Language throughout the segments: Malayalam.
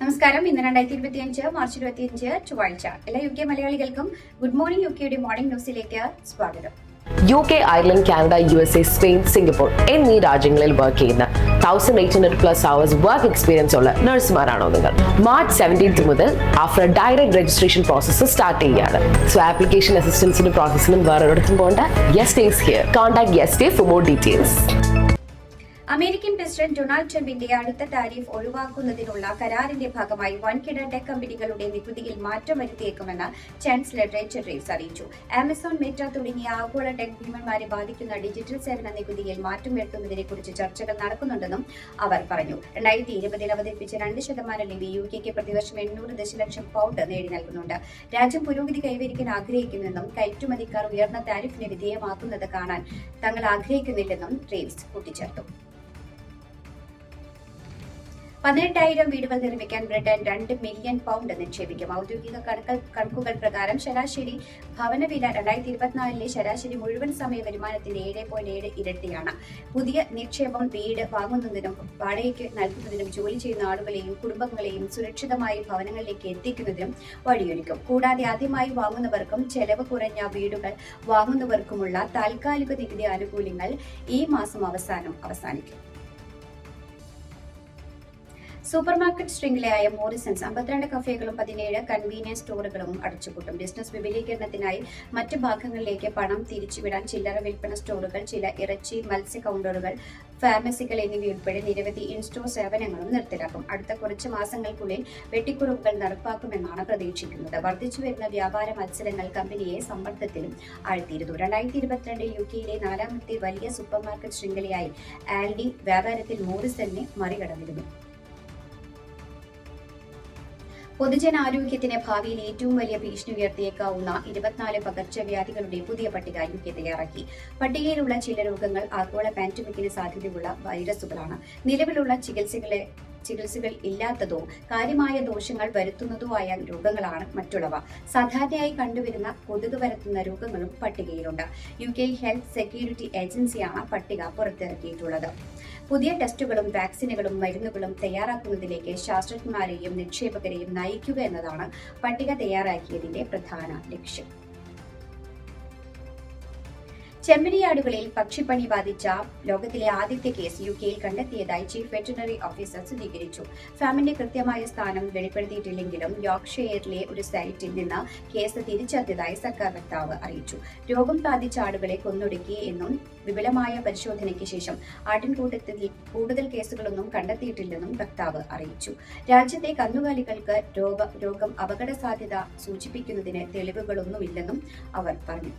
നമസ്കാരം. ഇന്ന് രണ്ടായിരത്തി ഇരുപത്തിയഞ്ച് മാർച്ച് ഇരുപത്തിയഞ്ച് ചൊവ്വാഴ്ച. എല്ലാ യു കെ മലയാളികൾക്കും ഗുഡ് മോർണിംഗ് യു കെയുടെ മോർണിംഗ് ന്യൂസിലേക്ക് സ്വാഗതം. U K Ireland Canada U S A Spain Singapore എന്നീ രാജ്യങ്ങളിൽ വർക്ക് ചെയ്യുന്ന thousand eight hundred plus hours work experience ഉള്ള നഴ്സുമാരാണോ നിങ്ങൾ. മാർച്ച് സെവന്റീൻത്ത് മുതൽ after direct registration process start ചെയ്യുകയാണ്. സോ ആപ്ലിക്കേഷൻ അസിസ്റ്റൻസിനും പ്രോസസ്സിനും വേറെ ഒരിടത്തും പോകേണ്ട yes days here contact yes day for more details American president Donald ട്രംപിന്റെ അടുത്ത താരിഫ് ഒഴിവാക്കുന്നതിനുള്ള കരാറിന്റെ ഭാഗമായി വൻകിട ടെക് കമ്പനികളുടെ നികുതിയിൽ മാറ്റം വരുത്തിയേക്കുമെന്ന് ചാൻസലർ റേച്ചൽ റീവ്സ് അറിയിച്ചു. ആമസോൺ മെറ്റ തുടങ്ങിയ ആഗോള ടെക് ഭീമന്മാരെ ബാധിക്കുന്ന ഡിജിറ്റൽ സേവന നികുതിയിൽ മാറ്റം വരുത്തുന്നതിനെ കുറിച്ച് ചർച്ചകൾ നടക്കുന്നുണ്ടെന്നും അവർ പറഞ്ഞു. രണ്ടായിരത്തി ഇരുപതിൽ അവതരിപ്പിച്ച രണ്ട് ശതമാനം ലിവി യു കെക്ക് പ്രതിവർഷം എണ്ണൂറ് ദശലക്ഷം പൗണ്ട് നേടി നൽകുന്നുണ്ട്. രാജ്യം പുരോഗതി കൈവരിക്കാൻ ആഗ്രഹിക്കുന്നെന്നും കയറ്റുമതിക്കാർ ഉയർന്ന താരിഫിന് വിധേയമാക്കുന്നത് കാണാൻ തങ്ങൾ ആഗ്രഹിക്കുന്നില്ലെന്നും റീവ്സ് കൂട്ടിച്ചേർത്തു. പതിനെട്ടായിരം വീടുകൾ നിർമ്മിക്കാൻ ബ്രിട്ടൻ രണ്ട് മില്യൺ പൗണ്ട് നിക്ഷേപിക്കും. ഔദ്യോഗിക കണക്കുകൾ പ്രകാരം ശരാശരി ഭവനവില രണ്ടായിരത്തി ഇരുപത്തിനാലിലെ ശരാശരി മുഴുവൻ സമയ വരുമാനത്തിന്റെ ഏഴ് പോയിന്റ് ഏഴ് ഇരട്ടിയാണ്. പുതിയ നിക്ഷേപം വീട് വാങ്ങുന്നതിനും വാടകയ്ക്ക് നൽകുന്നതിനും ജോലി ചെയ്യുന്ന ആളുകളെയും കുടുംബങ്ങളെയും സുരക്ഷിതമായി ഭവനങ്ങളിലേക്ക് എത്തിക്കുന്നതിനും വഴിയൊരുക്കും. കൂടാതെ ആദ്യമായി വാങ്ങുന്നവർക്കും ചെലവ് കുറഞ്ഞ വീടുകൾ വാങ്ങുന്നവർക്കുമുള്ള താൽക്കാലിക നികുതി ആനുകൂല്യങ്ങൾ ഈ മാസം അവസാനം അവസാനിക്കും. സൂപ്പർമാർക്കറ്റ് ശൃംഖലയായ മോറിസൺസ് അമ്പത്തിരണ്ട് കഫേകളും പതിനേഴ് കൺവീനിയൻസ് സ്റ്റോറുകളും അടച്ചുപൂട്ടും. ബിസിനസ് വിപുലീകരണത്തിനായി മറ്റ് ഭാഗങ്ങളിലേക്ക് പണം തിരിച്ചുവിടാൻ ചില്ലറ വിൽപ്പന സ്റ്റോറുകൾ ചില ഇറച്ചി മത്സ്യ കൗണ്ടറുകൾ ഫാർമസികൾ എന്നിവയുൾപ്പെടെ നിരവധി ഇൻസ്റ്റോർ സേവനങ്ങളും നിർത്തലാക്കും. അടുത്ത കുറച്ച് മാസങ്ങൾക്കുള്ളിൽ വെട്ടിക്കുറവുകൾ നടപ്പാക്കുമെന്നാണ് പ്രതീക്ഷിക്കുന്നത്. വർദ്ധിച്ചു വരുന്ന വ്യാപാര മത്സരങ്ങൾ കമ്പനിയെ സമ്മർദ്ദത്തിലും ആഴ്ത്തിയിരുന്നു. രണ്ടായിരത്തി ഇരുപത്തിരണ്ടിൽ യു കെയിലെ നാലാമത്തെ വലിയ സൂപ്പർമാർക്കറ്റ് ശൃംഖലയായി ആൽഡി വ്യാപാരത്തിൽ മോറിസണിനെ മറികടന്നിരുന്നു. പൊതുജനാരോഗ്യത്തിന് ഭാവിയിൽ ഏറ്റവും വലിയ ഭീഷണി ഉയർത്തിയേക്കാവുന്ന ഇരുപത്തിനാല് പകർച്ചവ്യാധികളുടെ പുതിയ പട്ടിക യു കെ തയ്യാറാക്കി. പട്ടികയിലുള്ള ചില രോഗങ്ങൾ ആഗോള പാൻഡമിക്കിന് സാധ്യതയുള്ള വൈറസുകളാണ്. നിലവിലുള്ള ചികിത്സകളെ ചികിത്സകൾ ഇല്ലാത്തതോ കാര്യമായ ദോഷങ്ങൾ വരുത്തുന്നതോ ആയ രോഗങ്ങളാണ് മറ്റുള്ളവ. സാധാരണയായി കണ്ടുവരുന്ന കൊതുക് പരത്തുന്ന രോഗങ്ങളും പട്ടികയിലുണ്ട്. യു കെ ഹെൽത്ത് സെക്യൂരിറ്റി ഏജൻസിയാണ് പട്ടിക പുറത്തിറക്കിയിട്ടുള്ളത്. പുതിയ ടെസ്റ്റുകളും വാക്സിനുകളും മരുന്നുകളും തയ്യാറാക്കുന്നതിലേക്ക് ശാസ്ത്രജ്ഞന്മാരെയും നിക്ഷേപകരെയും നയിക്കുക എന്നതാണ് പട്ടിക തയ്യാറാക്കിയതിന്റെ പ്രധാന ലക്ഷ്യം. ചെമ്മരിയാടുകളിൽ പക്ഷിപ്പനി ബാധിച്ച ലോകത്തിലെ ആദ്യത്തെ കേസ് യു കെയിൽ കണ്ടെത്തിയതായി ചീഫ് വെറ്ററിനറി ഓഫീസർ സ്ഥിരീകരിച്ചു. ഫാമിന്റെ കൃത്യമായ സ്ഥാനം വെളിപ്പെടുത്തിയിട്ടില്ലെങ്കിലും യോർക്ക്ഷയറിലെ ഒരു സൈറ്റിൽ നിന്ന് കേസ് തിരിച്ചറിഞ്ഞതായി സർക്കാർ വക്താവ് അറിയിച്ചു. രോഗം ബാധിച്ച ആടുകളെ കൊന്നൊടുക്കി എന്നും വിപുലമായ പരിശോധനയ്ക്ക് ശേഷം ആട്ടിൻകൂട്ടത്തിൽ കൂടുതൽ കേസുകളൊന്നും കണ്ടെത്തിയിട്ടില്ലെന്നും വക്താവ് അറിയിച്ചു. രാജ്യത്തെ കന്നുകാലികൾക്ക് രോഗ രോഗം അപകട സാധ്യത സൂചിപ്പിക്കുന്നതിന് തെളിവുകളൊന്നുമില്ലെന്നും അവർ പറഞ്ഞു.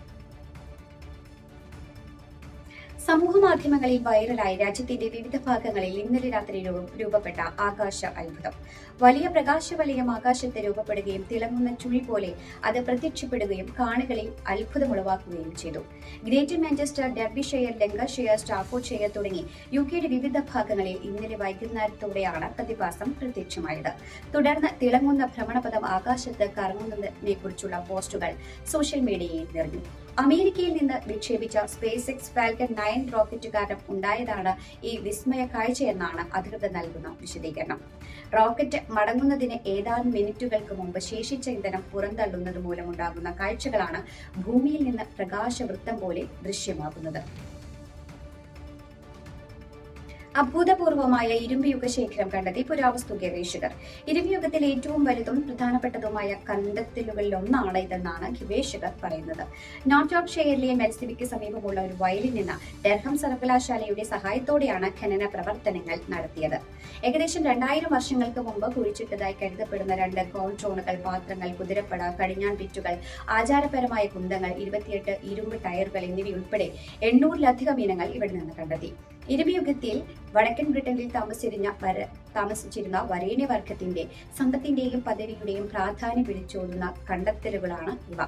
സമൂഹ മാധ്യമങ്ങളിൽ വൈറലായി രാജ്യത്തിന്റെ വിവിധ ഭാഗങ്ങളിൽ ഇന്നലെ രാത്രി രൂപപ്പെട്ട ആകാശ അത്ഭുതം. വലിയ പ്രകാശവലയം ആകാശത്ത് രൂപപ്പെടുകയും തിളങ്ങുന്ന ചുഴി പോലെ അത് പ്രത്യക്ഷപ്പെടുകയും കാണികളിൽ അത്ഭുതമുളവാക്കുകയും ചെയ്തു. Greater Manchester Derbyshire Lancashire Staffordshire തുടങ്ങി യു കെയുടെ വിവിധ ഭാഗങ്ങളിൽ ഇന്നലെ വൈകുന്നേരത്തോടെയാണ് പ്രതിഭാസം പ്രത്യക്ഷമായത്. തുടർന്ന് തിളങ്ങുന്ന ഭ്രമണപഥം ആകാശത്ത് കറങ്ങുന്നതിനെ കുറിച്ചുള്ള പോസ്റ്റുകൾ സോഷ്യൽ മീഡിയയിൽ നിറഞ്ഞു. അമേരിക്കയിൽ നിന്ന് വിക്ഷേപിച്ച Space X Falcon nine rocket കാരണം ഉണ്ടായതാണ് ഈ വിസ്മയ കാഴ്ചയെന്നാണ് അധികൃതർ നൽകുന്ന വിശദീകരണം. റോക്കറ്റ് മടങ്ങുന്നതിന് ഏതാനും മിനിറ്റുകൾക്ക് മുമ്പ് ശേഷിച്ച ഇന്ധനം പുറന്തള്ളുന്നത് മൂലമുണ്ടാകുന്ന കാഴ്ചകളാണ് ഭൂമിയിൽ നിന്ന് പ്രകാശവൃത്തം പോലെ ദൃശ്യമാകുന്നത്. അഭൂതപൂർവമായ ഇരുമ്പയുഗ ശേഖരം കണ്ടെത്തി പുരാവസ്തു ഗവേഷകർ. ഇരുമ്പയുഗത്തിൽ ഏറ്റവും വലുതും പ്രധാനപ്പെട്ടതുമായ കണ്ടെത്തലുകളിൽ ഒന്നാണ് ഇതെന്നാണ് ഗവേഷകർ പറയുന്നത്. നോർത്ത് ഓഫ് ഷെയറിലെ മെൽസിബിക്ക് സമീപമുള്ള ഒരു വയലിൽ നിന്ന് ഡെർഹം സർവകലാശാലയുടെ സഹായത്തോടെയാണ് ഖനന പ്രവർത്തനങ്ങൾ നടത്തിയത്. ഏകദേശം രണ്ടായിരം വർഷങ്ങൾക്ക് മുമ്പ് കുഴിച്ചിട്ടതായി കരുതപ്പെടുന്ന രണ്ട് കോൺട്രോണുകൾ പാത്രങ്ങൾ കുതിരപ്പട കടിഞ്ഞാൺ പിറ്റുകൾ ആചാരപരമായ കുന്തങ്ങൾ ഇരുപത്തിയെട്ട് ഇരുമ്പ് ടയറുകൾ എന്നിവയുൾപ്പെടെ എണ്ണൂറിലധികം ഇനങ്ങൾ ഇവിടെ നിന്ന് കണ്ടെത്തി. ഇരുമ്പുയുഗത്തിൽ വടക്കൻ ബ്രിട്ടനിൽ താമസിച്ചിരുന്ന വര താമസിച്ചിരുന്ന വരേണ്യ വർഗത്തിന്റെ സമ്പത്തിന്റെയും പദവിയുടെയും പ്രാധാന്യം വിളിച്ചോതുന്ന കണ്ടെത്തലുകളാണ് ഇവ.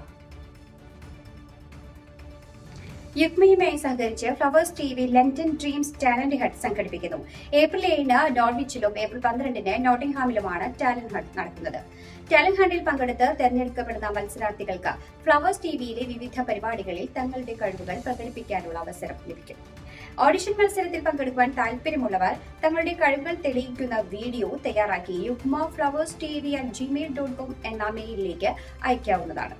യുഗ്മയുമായി സഹകരിച്ച് Flowers T V London dreams talent hunt സംഘടിപ്പിക്കുന്നു. ഏപ്രിൽ ഏഴിന് നോർവിച്ചിലും ഏപ്രിൽ പന്ത്രണ്ടിന് നോട്ടിംഗ്ഹാമിലുമാണ് ടാലന്റ് ഹട്ട് നടക്കുന്നത്. ടാലന്റ് ഹണ്ടിൽ പങ്കെടുത്ത് തെരഞ്ഞെടുക്കപ്പെടുന്ന മത്സരാർത്ഥികൾക്ക് ഫ്ലവേഴ്സ് ടി വിയിലെ വിവിധ പരിപാടികളിൽ തങ്ങളുടെ കഴിവുകൾ പ്രകടിപ്പിക്കാനുള്ള അവസരം ലഭിക്കും. ഓഡിഷൻ മത്സരത്തിൽ പങ്കെടുക്കുവാൻ താല്പര്യമുള്ളവർ തങ്ങളുടെ കഴിവുകൾ തെളിയിക്കുന്ന വീഡിയോ തയ്യാറാക്കി Yugma Flowers T V at Gmail dot com എന്ന മെയിലിലേക്ക് അയക്കാവുന്നതാണ്.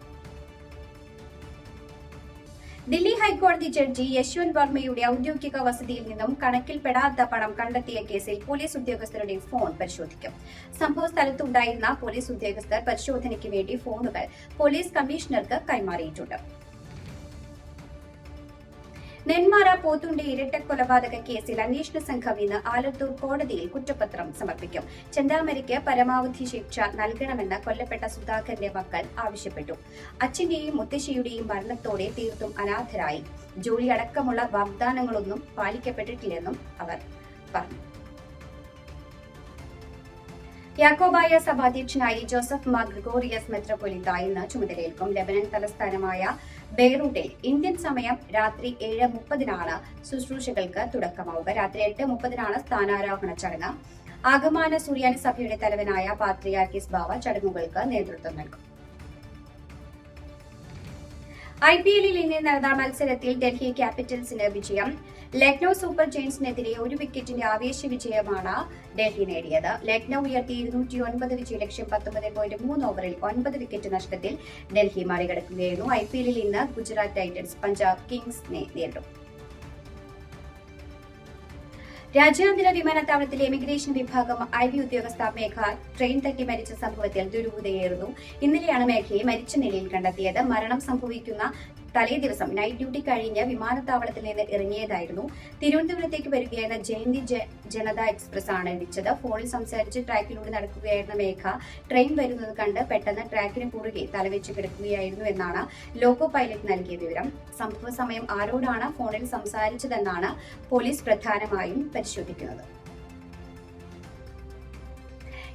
ദില്ലി ഹൈക്കോടതി ജഡ്ജി യശ്വന്ത് വർമ്മയുടെ ഔദ്യോഗിക വസതിയിൽ നിന്നും കണക്കിൽപ്പെടാത്ത പണം കണ്ടെത്തിയ കേസിൽ പോലീസ് ഉദ്യോഗസ്ഥരുടെ ഫോൺ പരിശോധിക്കും. സംഭവ സ്ഥലത്തുണ്ടായിരുന്ന പോലീസ് ഉദ്യോഗസ്ഥർ പരിശോധനയ്ക്ക് വേണ്ടി ഫോണുകൾ പോലീസ് കമ്മീഷണർക്ക് കൈമാറിയിട്ടുണ്ട്. നെന്മാറ പോത്തുണ്ടി ഇരട്ട കൊലപാതക കേസിൽ അന്വേഷണ സംഘം ഇന്ന് ആലത്തൂർ കോടതിയിൽ കുറ്റപത്രം സമർപ്പിക്കും. ചെന്താമരയ്ക്ക് പരമാവധി ശിക്ഷ നൽകണമെന്ന് കൊല്ലപ്പെട്ട സുധാകരന്റെ മക്കൾ ആവശ്യപ്പെട്ടു. അച്ഛന്റെയും മുത്തശ്ശിയുടെയും മരണത്തോടെ തീർത്തും അനാഥരായി. ജോലി അടക്കമുള്ള വാഗ്ദാനങ്ങളൊന്നും പാലിക്കപ്പെട്ടിട്ടില്ലെന്നും അവർ പറഞ്ഞു. യാക്കോബായ സഭാധ്യക്ഷനായി ജോസഫ് മാർ ഗ്രിഗോറിയസ് മെത്രോപൊലിത്ത ഇന്ന് ചുമതലയേൽക്കും. ലബനൻ തലസ്ഥാനമായ ബെയ്റൂട്ടിൽ ഇന്ത്യൻ സമയം രാത്രി ഏഴ് മുപ്പതിനാണ്. ശുശ്രൂഷകൾക്ക് തുടക്കമാവുക. രാത്രി എട്ട് മുപ്പതിനാണ് സ്ഥാനാരോഹണ ചടങ്ങ്. ആഗമാന സുറിയാനി സഭയുടെ തലവനായ പാത്രിയാർക്കിസ് ബാവ ചടങ്ങുകൾക്ക് നേതൃത്വം നൽകും. ഐ പി എല്ലിൽ ഇന്ന് നടന്ന മത്സരത്തിൽ ഡൽഹി ക്യാപിറ്റൽസിന് വിജയം. ലക്നൌ സൂപ്പർ ജെയിൻസിനെതിരെ ഒരു വിക്കറ്റിന്റെ ആവേശ വിജയമാണ് ഡൽഹി നേടിയത്. ലക്നൌ ഉയർത്തി ഇരുന്നൂറ്റി ഒൻപത് വിജയ ലക്ഷ്യം പത്തൊമ്പത് പോയിന്റ് മൂന്ന് ഓവറിൽ ഒൻപത് വിക്കറ്റ് നഷ്ടത്തിൽ ഡൽഹി മറികടക്കുകയായിരുന്നു. ഐ പി എല്ലിൽ ഇന്ന് ഗുജറാത്ത് ടൈറ്റൻസ് പഞ്ചാബ് കിങ്സിനെ നേരിടും. രാജ്യാന്തര വിമാനത്താവളത്തിലെ ഇമിഗ്രേഷൻ വിഭാഗം ഐ ബി ഉദ്യോഗസ്ഥ മേഘ ട്രെയിൻ തട്ടി മരിച്ച സംഭവത്തിൽ ദുരൂഹതയേറുന്നു. ഇന്നലെയാണ് മേഘയെ മരിച്ച നിലയിൽ കണ്ടെത്തിയത്. മരണം സംഭവിക്കുന്ന തലേ ദിവസം നൈറ്റ് ഡ്യൂട്ടി കഴിഞ്ഞ് വിമാനത്താവളത്തിൽ നിന്ന് ഇറങ്ങിയതായിരുന്നു. തിരുവനന്തപുരത്തേക്ക് വരികയായിരുന്ന ജയന്തി ജനത എക്സ്പ്രസ് ആണ് ഇടിച്ചത് ഫോണിൽ സംസാരിച്ച് ട്രാക്കിലൂടെ നടക്കുകയായിരുന്ന മേഘ ട്രെയിൻ വരുന്നത് കണ്ട് പെട്ടെന്ന് ട്രാക്കിന് കുറുകെ തലവെച്ച് കിടക്കുകയായിരുന്നു എന്നാണ് ലോക്കോ പൈലറ്റ് നൽകിയ വിവരം. സംഭവ സമയം ആരോടാണ് ഫോണിൽ സംസാരിച്ചതെന്നാണ് പോലീസ് പ്രധാനമായും പരിശോധിക്കുന്നത്.